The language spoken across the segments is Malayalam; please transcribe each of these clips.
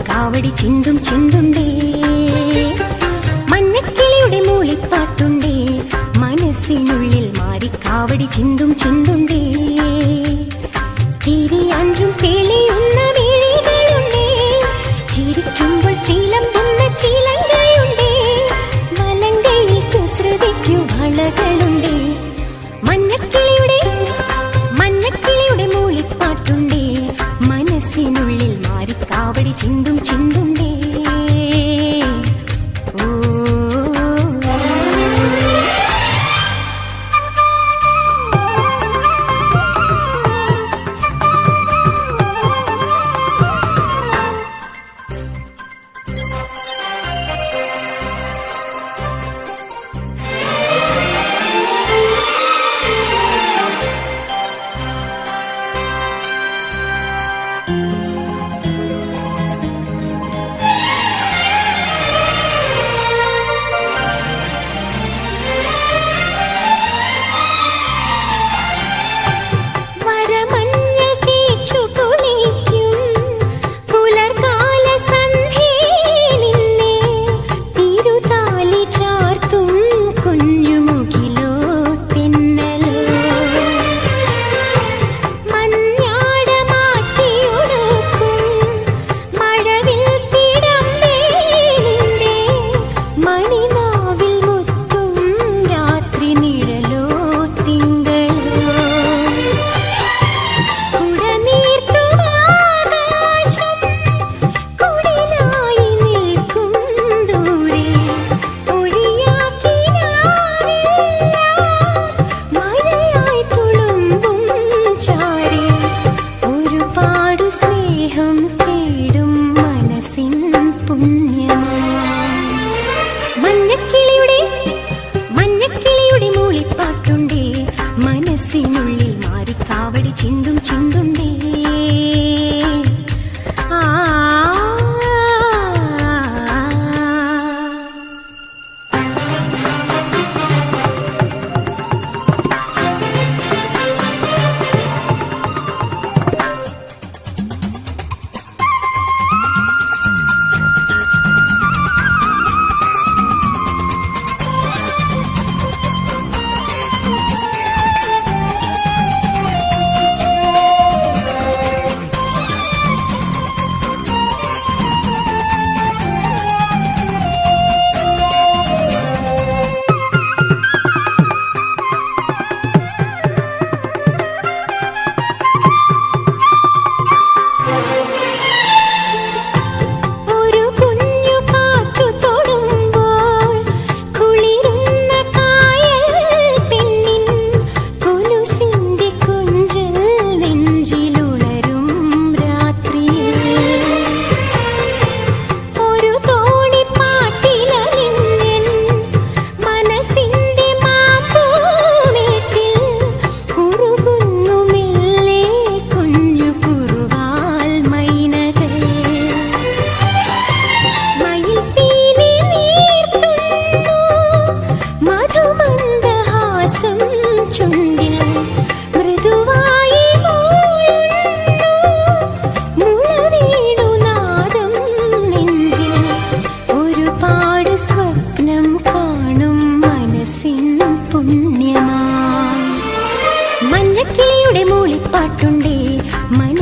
കാവടി ചിന്തും ചിന്തുണ്ടേ മഞ്ഞക്കിളിയുടെ മൂളിപ്പാട്ടുണ്ടേ. മനസ്സിനുള്ളിൽ മാറി കാവടി ചിന്തും ചിന്തുണ്ടേ തിരി അഞ്ചും തെളിയുന്ന മിഴികളുണ്ടേ ചിരിക്കുമ്പോൾ ചിലമ്പുന്ന ചിലങ്കയുണ്ടേ. വലങ്കയിൽ കുസൃതിക്കു വളകളുണ്ടേ. മഞ്ഞക്കിളിയുടെ മാറി കാവടി ചിന്തും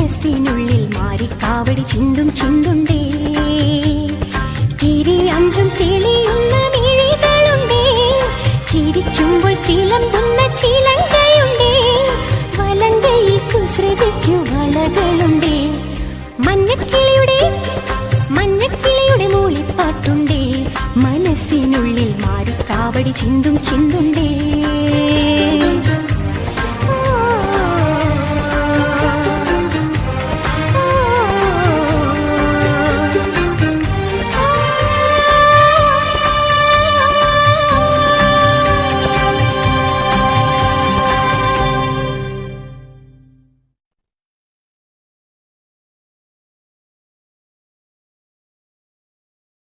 മനസ്സിനുള്ളിൽ മാറി കാവടി ചിന്തും ചിന്തുണ്ടേ തിരി അഞ്ചും തെളിയുന്ന മിഴികളുണ്ടേ. ചിരിക്കുമ്പോൾ ചിലമ്പുന്ന ചിലങ്കയുണ്ടേ. വലങ്കയിൽ കുസൃതിക്കു വളകളുണ്ടേ മഞ്ഞക്കിളിയുടെ മഞ്ഞക്കിളിയുടെ മൂളിപ്പാട്ടുണ്ടേ. മനസ്സിനുള്ളിൽ കാവടി ചിന്തും ചിന്തുണ്ടേ